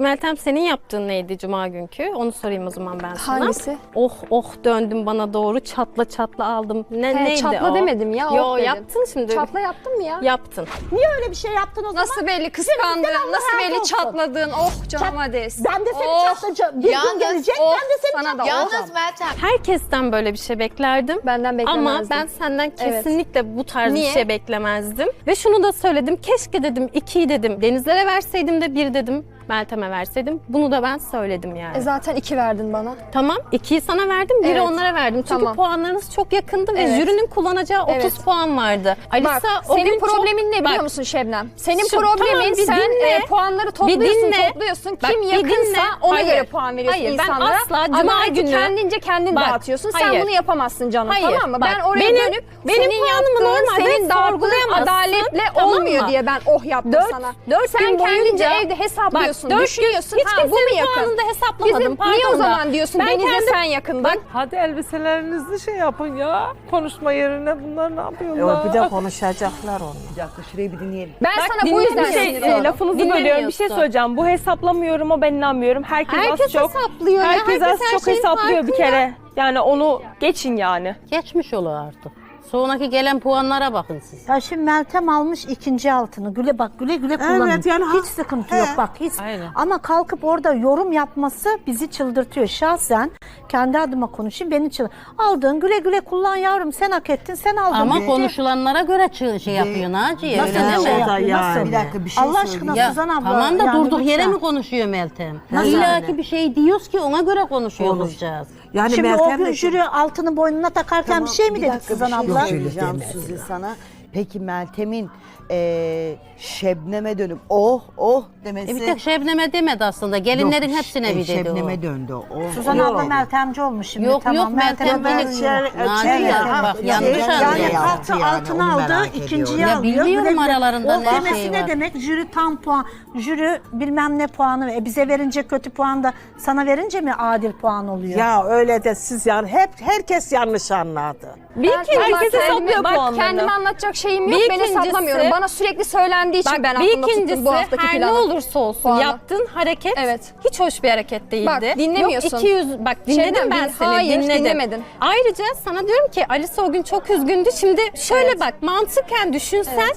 Meltem senin yaptığın neydi cuma günkü? Onu sorayım o zaman ben sana. Hangisi? Oh oh döndüm bana doğru çatla çatla aldım. Ne He, neydi çatla o? demedim ya, oh Yo dedim. yaptın şimdi. Çatla yaptın mı ya? Yaptın. Niye öyle bir şey yaptın o zaman? Nasıl belli kıskandın, nasıl belli olsun. çatladın. Oh canıma değsin. Ben de seni oh, çatlayacağım. Bir gün Yalnız gelecek oh, ben de seni sana da çatlayacağım. Yalnız Meltem Herkesten böyle bir şey beklerdim. Benden beklemezdim. Ama ben senden Evet. kesinlikle bu tarz Niye? bir şey beklemezdim. Ve şunu da söyledim. Keşke dedim ikiyi dedim. Denizlere verseydim de bir dedim. Meltem'e verseydim. Bunu da ben söyledim yani. E zaten iki verdin bana. Tamam. ikiyi sana verdim. Biri Evet. onlara verdim. Çünkü Tamam. puanlarınız çok yakındı ve Evet. jürinin kullanacağı 30 Evet. puan vardı. Alisa Bak o senin gün çok- problemin ne biliyor Bak, musun Şebnem? Senin Şu- problemin tamam, bir sen dinle. e, puanları topluyorsun dinle. topluyorsun. Bak, Kim bir yakınsa dinle. ona Hayır. göre puan veriyorsun Hayır, ben insanlara. asla Ama cuma artık günü- kendince kendin Bak, dağıtıyorsun. Sen hayır. bunu yapamazsın canım Hayır, tamam mı? bak, ben oraya benim- dönüp benim senin puanımı yaptığın, normalde senin sorgulayamazsın, olmuyor mı? diye ben oh yaptım Dört- sana. dört Sen gün kendince evde hesaplıyorsun, Bak, dört düşünüyorsun. hiç ha, bu mu yakın? puanını da hesaplamadım, Bizim, niye o zaman diyorsun Ben Deniz'le kendim- sen yakındın? Hadi elbiselerinizi şey yapın ya. Konuşma yerine bunlar ne yapıyorlar? Bir de konuşacaklar onu. Bir dakika şurayı bir dinleyelim. Ben Bak, sana bu yüzden bir şey, e, lafınızı bölüyorum. Bir şey söyleyeceğim. Bu hesaplamıyorum o ben inanmıyorum. Herkes, Herkes az çok. hesaplıyor ya, Herkes, herkes az çok hesaplıyor bir kere. Yani onu geçin yani. Geçmiş olur artık. Sonraki gelen puanlara bakın siz. Ya şimdi Meltem almış ikinci altını. Güle bak güle güle kullanın. yani ha- hiç sıkıntı yok bak hiç. Aynen. Ama kalkıp orada yorum yapması bizi çıldırtıyor. Şahsen kendi adıma konuşayım beni çıldır. Aldın güle güle kullan yavrum sen hak ettin sen aldın. Ama Bitti. konuşulanlara göre çı- şey yapıyor Naciye. Nasıl Öyle şey deme. yapıyor? Nasıl? Bir dakika bir şey Allah söyleyeyim. aşkına Ya, Suzan abla. tamam da yani durduk yere lütfen. mi konuşuyor Meltem? Nasıl İlla yani? ki bir şey diyoruz ki ona göre konuşuyor Konuş. olacağız. Yani Şimdi Meltem o gün de- jüri altını boynuna takarken bir şey mi dedik bir şey abla? söyleyeceğim Suzi sana. Peki Meltem'in eee Şebnem'e dönüp oh oh demesi. E bir tek Şebnem'e demedi aslında. Gelinlerin Yok, hepsine e, bir dedi Şebnem'e o. döndü o. Oh, Suzan abla. Meltemci olmuş şimdi. Yok tamam, yok Meltem ben- beni Naciye Evet, bak yanlış Yani Yani anlıyor. altı yani, altına onu aldı, merak ikinciyi. Ya alıyor. güle. aralarında ne demesi şey ne var. demek? Jüri tam puan, jüri bilmem ne puanı. E bize verince kötü puan da sana verince mi adil puan oluyor? Ya öyle de siz yani hep herkes yanlış anladı. Bir Ben ikincisi herkes hesaplıyor bak, puanlarını. Kendime anlatacak şeyim yok. Bir ben ikincisi- hesaplamıyorum. Bana sürekli söylendiği için ben bir aklımda ikincisi tuttum bu haftaki her ne olursa olsun Puanı. yaptığın hareket Evet. hiç hoş bir hareket değildi. Bak, dinlemiyorsun. Yok 200 bak dinledim Şebnem, ben din- seni hayır, dinledim. dinlemedin. Ayrıca sana diyorum ki Alice o gün çok üzgündü. Şimdi şöyle bak mantıken düşünsen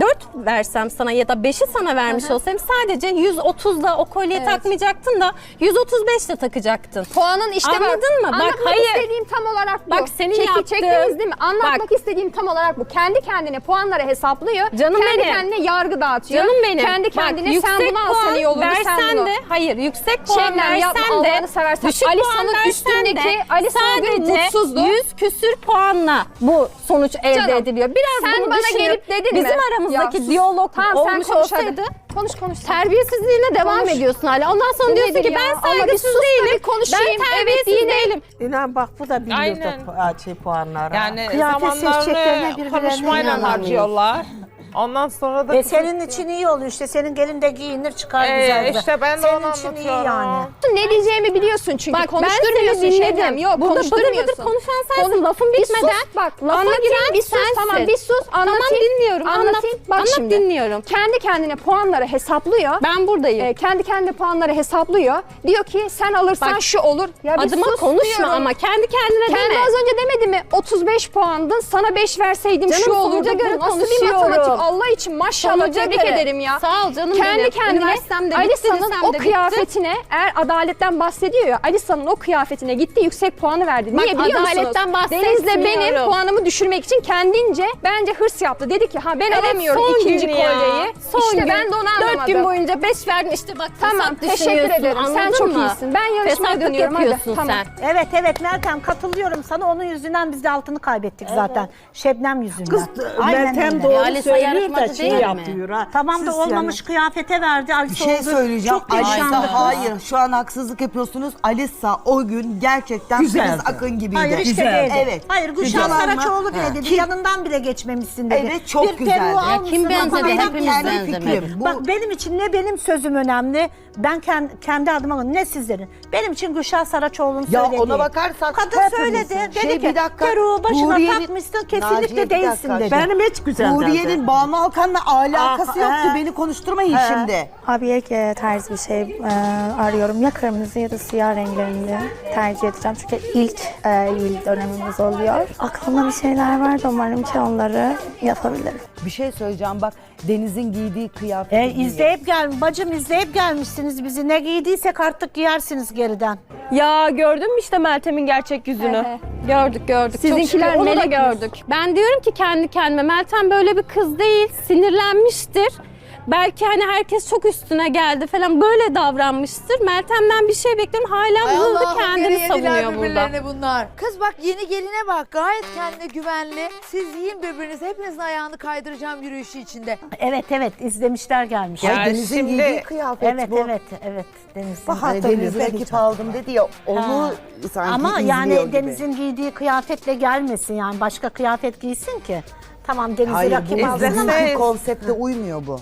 4 versem sana ya da 5'i sana vermiş olsam sadece 130'da o kolyeyi Evet. takmayacaktın da 135'te takacaktın. Puanın işte bak. Anladın mı? Bak, Anlatmak hayır. istediğim tam olarak bu. Bak, senin Çeki- yaptığın- Çektiniz değil mi? Anlatmak Bak. istediğim tam olarak bu. Kendi kendine puanları hesaplıyor. Canım kendi benim. kendine yargı dağıtıyor. Canım benim. Kendi Bak, kendine yüksek sen bunu alsan iyi olur. versen sen bunu. de hayır yüksek puan yapma versen de seversen. düşük Alisa'nın puan versen üstündeki de Alisa o gün sadece mutsuzdu. 100 küsür puanla bu sonuç elde Canım, ediliyor. Biraz sen bunu bana düşünüp gelip dedin mi? bizim aramızdaki sus. diyalog Tamam, sen olmuş konuş hadi. olsaydı Konuş konuş. terbiyesizliğine devam Konuş. ediyorsun hala. Ondan sonra Bu diyorsun nedir ki ya? ben Ama bir saygısız sus da değilim. bir konuşayım. Ben Evet, terbiyesiz değilim. değilim. İnan bak bu da biliyordu Aynen. pu- şey, puanları. Yani Kıyafet seçeceklerine zamanlarını birbirlerine konuşmayla inanamıyor. harcıyorlar. Ondan sonra da E senin için iyi oluyor işte. Senin gelin de giyinir çıkar Ee, güzel. işte ben de Senin onu için iyi anlatıyorum. yani. Ne diyeceğimi biliyorsun çünkü. Bak ben seni dinledim. Şebnem. Yok Burada konuşturmuyorsun. bıdır konuşan sensin. Konuş- Lafın Bir bitmeden. sus bak. lafa anlatayım giren bir sus. sensin. Tamam bir sus. Anlatayım. Tamam dinliyorum. Anlatayım. Anlat. Bak Anlat şimdi. dinliyorum. Kendi kendine puanları hesaplıyor. Ben buradayım. Ee, kendi kendine puanları hesaplıyor. Diyor ki sen alırsan Bak, şu olur. Ya bir Adıma sus konuşma diyorum. ama kendi kendine Kendi deme. az önce demedi mi 35 puandın sana 5 verseydim Canım, şu olurdu. sonuca göre nasıl bir konuşuyorum. matematik Allah için maşallah Sonuca tebrik göre. ederim ya. Sağ ol canım Kendi benim. kendine de Alisa'nın o kıyafetine eğer adaletten bahsediyor ya Alisa'nın o kıyafetine gitti yüksek puanı verdi. Bak, Niye biliyor adaletten musunuz? Deniz'le benim bahsetmiyorum. puanımı düşürmek için kendince bence hırs yaptı. Dedi ki ha ben Evet, alamıyorum son ikinci gün ya. kolyeyi. Son işte gün. ben de onu anlamadım. Dört gün boyunca beş verdin işte bak Tamam fesat teşekkür düşünüyorsun, ederim. Sen anladın çok mı? iyisin. Ben yarışmaya Fesatlık dönüyorum hadi. yapıyorsun Tamam. sen. Evet evet Meltem katılıyorum sana. Onun yüzünden biz de altını kaybettik zaten. Şebnem yüzünden. Kız Aynen Meltem öyle. doğru söylüyor da yarışmacı şey değil mi? yapıyor ha. Tamam da Siz olmamış yani- kıyafete verdi. Alisa Bir şey oldu. söyleyeceğim. Çok. Alisa hayır şu an haksızlık yapıyorsunuz. Alisa o gün gerçekten Güzeldi. Filiz Akın gibiydi. Hayır işte Güzel. değildi. Evet. Hayır Gülşah Güzel Saraçoğlu bile Ha. dedi. Ki- Yanından bile geçmemişsin dedi. Evet, çok bir güzeldi. peruğu Ya almışsın, kim benzedi? Benim Hepimiz kendi benzemedik. fikrim. Bu, Bak benim için ne benim sözüm önemli, ben kendi, kendi adıma ne sizlerin. Benim için Gülşah Saraçoğlu'nun Ya söylediği. ona bakarsak Kadın hepimizin. söyledi. Dedi Şey, ki bir dakika, peruğu başına Huriye'nin- takmışsın kesinlikle Naciye, bir değilsin dakika. dedi. Benim hiç güzel Huriye'nin zaten. Banu Alkan'la alakası Ah, yoktu. he. Beni konuşturmayın şimdi. Abiye e, tarz bir şey e, arıyorum. Ya kırmızı ya da siyah renklerinde tercih edeceğim. Çünkü ilk e, yıl dönemimiz oluyor. Aklımda bir şeyler vardı. Umarım ki onları yapabilirim. Bir şey söyleyeceğim bak Deniz'in giydiği kıyafeti E, izleyip gel, bacım izleyip gelmişsiniz bizi. Ne giydiysek artık giyersiniz geriden. Ya gördün mü işte Meltem'in gerçek yüzünü? Gördük gördük. Sizinkiler Çok şükür, onu da melek gördük. Ben diyorum ki kendi kendime Meltem böyle bir kız değil. Sinirlenmiştir. Belki hani herkes çok üstüne geldi falan böyle davranmıştır. Meltem'den bir şey bekliyorum. Hala Allah'ım, kendini savunuyor burada. birbirlerine bunlar. Kız bak yeni geline bak gayet kendine güvenli. Siz yiyin birbirinizi hepinizin ayağını kaydıracağım yürüyüşü içinde. Evet evet izlemişler gelmiş. Ya Ay, Deniz'in şimdi- giydiği kıyafet Evet bu. evet evet Deniz'in. Ben ekip hiç- aldım dedi ya onu sanki Ama izliyor yani gibi. Deniz'in giydiği kıyafetle gelmesin yani başka kıyafet giysin ki. Tamam Deniz'i Hayır bu rakip aldın ama bugünkü konsepte uymuyor bu.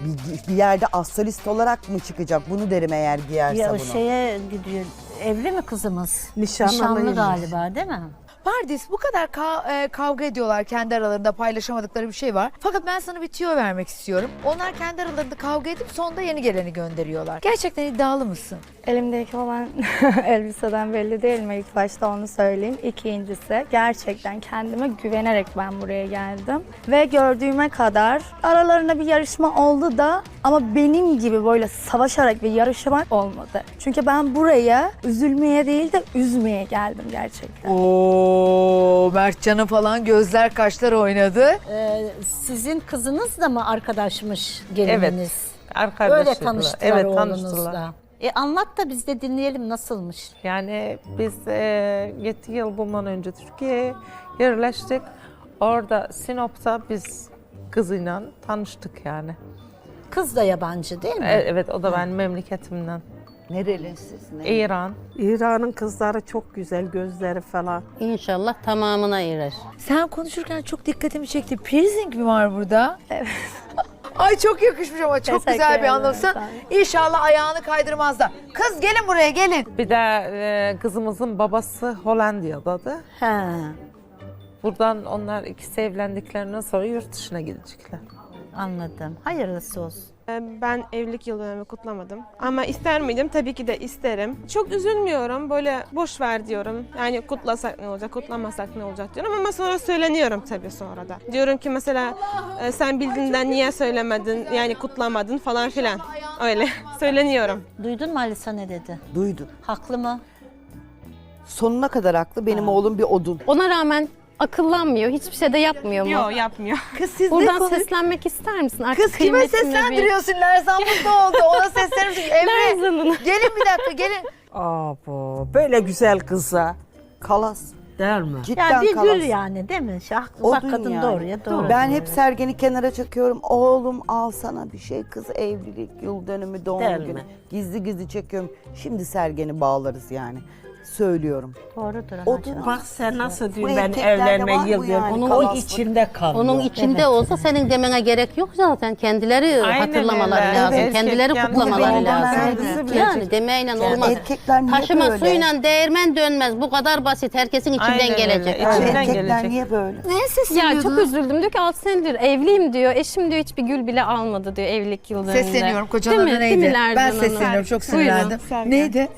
Bir, bir yerde astrolist olarak mı çıkacak? Bunu derim eğer giyerse ya, bunu. şeye gidiyor. Evli mi kızımız? Nişanlı Nişanlı mıymış? galiba değil mi? Pardis bu kadar ka- e, kavga ediyorlar kendi aralarında paylaşamadıkları bir şey var. Fakat ben sana bir tüyo vermek istiyorum. Onlar kendi aralarında kavga edip sonunda yeni geleni gönderiyorlar. Gerçekten iddialı mısın? Elimdeki olan elbiseden belli değil mi? İlk başta onu söyleyeyim. İkincisi gerçekten kendime güvenerek ben buraya geldim. Ve gördüğüme kadar aralarında bir yarışma oldu da ama benim gibi böyle savaşarak bir yarışmak olmadı. Çünkü ben buraya üzülmeye değil de üzmeye geldim gerçekten. Oo Mertcan'ın falan gözler kaşlar oynadı. Ee, sizin kızınız da mı arkadaşmış gelininiz? Arkadaşlar. Öyle tanıştılar Evet oğlunuzla. tanıştılar. E anlat da biz de dinleyelim nasılmış. Yani biz e, 7 yıl bundan önce Türkiye'ye yerleştik. Orada Sinop'ta biz kızıyla tanıştık yani. Kız da yabancı değil mi? E, evet o da benim memleketimden. Nereli siz? Ne? İran. İran'ın kızları çok güzel gözleri falan. İnşallah tamamına erer. Sen konuşurken çok dikkatimi çekti. Piercing mi var burada? Evet. Ay çok yakışmış ama çok Teşekkür güzel bir ederim, sağ olun. İnşallah ayağını kaydırmazlar. Kız gelin buraya gelin. Bir de e, kızımızın babası Hollandiya'dadı. He. Buradan onlar ikisi evlendiklerinden sonra yurt dışına gidecekler. Anladım. Hayırlısı olsun. Ee, Ben evlilik yıl dönümü kutlamadım. Ama ister miydim? Tabii ki de isterim. Çok üzülmüyorum. Böyle boş ver diyorum. Yani kutlasak ne olacak, kutlamasak ne olacak diyorum. Ama sonra söyleniyorum tabii sonra da. Diyorum ki mesela e, sen bildiğinden niye söylemedin, yani kutlamadın falan filan. Öyle söyleniyorum. Duydun mu Alisa ne dedi? Duydu. Haklı mı? Sonuna kadar haklı. Benim oğlum bir odun. Ona rağmen akıllanmıyor. Hiçbir şey de yapmıyor mu? Yok yapmıyor. Kız siz ne Buradan konuş- seslenmek ister misin? Artık Kız kime kıymetini bil. seslendiriyorsun? Lerzan mutlu oldu. Ona seslenir misin? Emre Lerzan Hanım. gelin bir dakika gelin. Abo böyle güzel kıza. Kalas. Değil mi? Cidden Ya bir kalas. gül yani değil mi? Şah, Odun bak kadın yani. doğruya doğru. Ben hep Sergen'i kenara çekiyorum. Oğlum al sana bir şey kız evlilik, yıl dönümü, doğum Değil günü. mi? Gizli gizli çekiyorum. Şimdi Sergen'i bağlarız yani. Söylüyorum. Doğrudur. Anacığım. Bak sen nasıl diyorsun ben erkeklerde evlenme yıl yani, dönümü. kalaslık. O içinde kalıyor. Onun içinde olsa senin demene gerek yok zaten. Kendileri Aynen hatırlamaları öyle. lazım. Erkek Kendileri yani kutlamaları lazım. kendisi Yani bilecek. demeyle Yani olmaz. erkekler niye Taşıma böyle? suyla değirmen dönmez. Bu kadar basit. Herkesin içinden Aynen öyle. gelecek. İçinden erkekler gelecek. niye böyle? Neye Ya çok üzüldüm. Diyor ki 6 senedir evliyim diyor. Eşim diyor hiçbir gül bile almadı diyor evlilik yıl dönümünde. Sesleniyorum. Kocanın Değil mi? adı Değil mi neydi? Ben sesleniyorum. Çok Buyurun. sinirlendim. Neydi?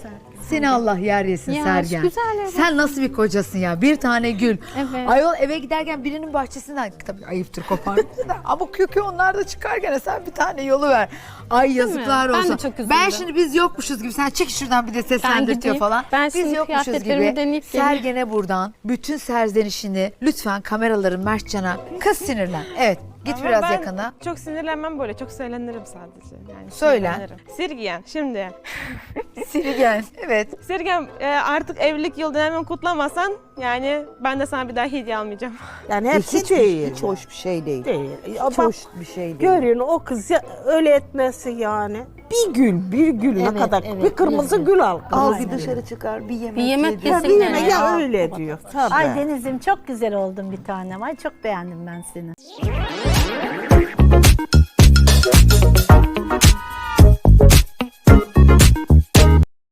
Seni Allah yer yesin Ya, Sergen. güzel evet. Sen nasıl bir kocasın ya? Bir tane gül. Evet. Ayol eve giderken birinin bahçesinden tabii ayıptır kopar. Ama kökü onlar da çıkarken sen bir tane yolu ver. Ay yazıklar Ben de olsun. çok üzüldüm. ben şimdi biz yokmuşuz gibi. Sen çek şuradan bir de seslendirtiyor gideyim. falan. Ben biz şimdi yokmuşuz kıyafetlerimi gibi. deneyip geleyim. Sergen'e buradan bütün serzenişini lütfen kameraların Mertcan'a kız sinirlen. Evet git Ama biraz ben yakına. Çok sinirlenmem böyle. Çok söylenirim sadece. Yani Söyle. sinirlenirim. Sirgiyen şimdi. Sirgen. Evet. Sirgen e, artık evlilik yıl dönümünü kutlamasan yani ben de sana bir daha hediye almayacağım. Yani hepsi hiç, değil. hiç hoş bir şey değil. Değil. Ya Hiç bak, hoş bir şey değil. Görüyorsun o kız ya, öyle etmesi yani. Bir gül, bir gül ne Evet, kadar. evet, bir kırmızı bir gül al. Al bir dışarı çıkar bir yemek, Bir yemek yedir. Ya bir yani. yeme ya öyle diyor. Tabii. Ay Deniz'im çok güzel oldun bir tanem. Ay çok beğendim ben seni. Thank you.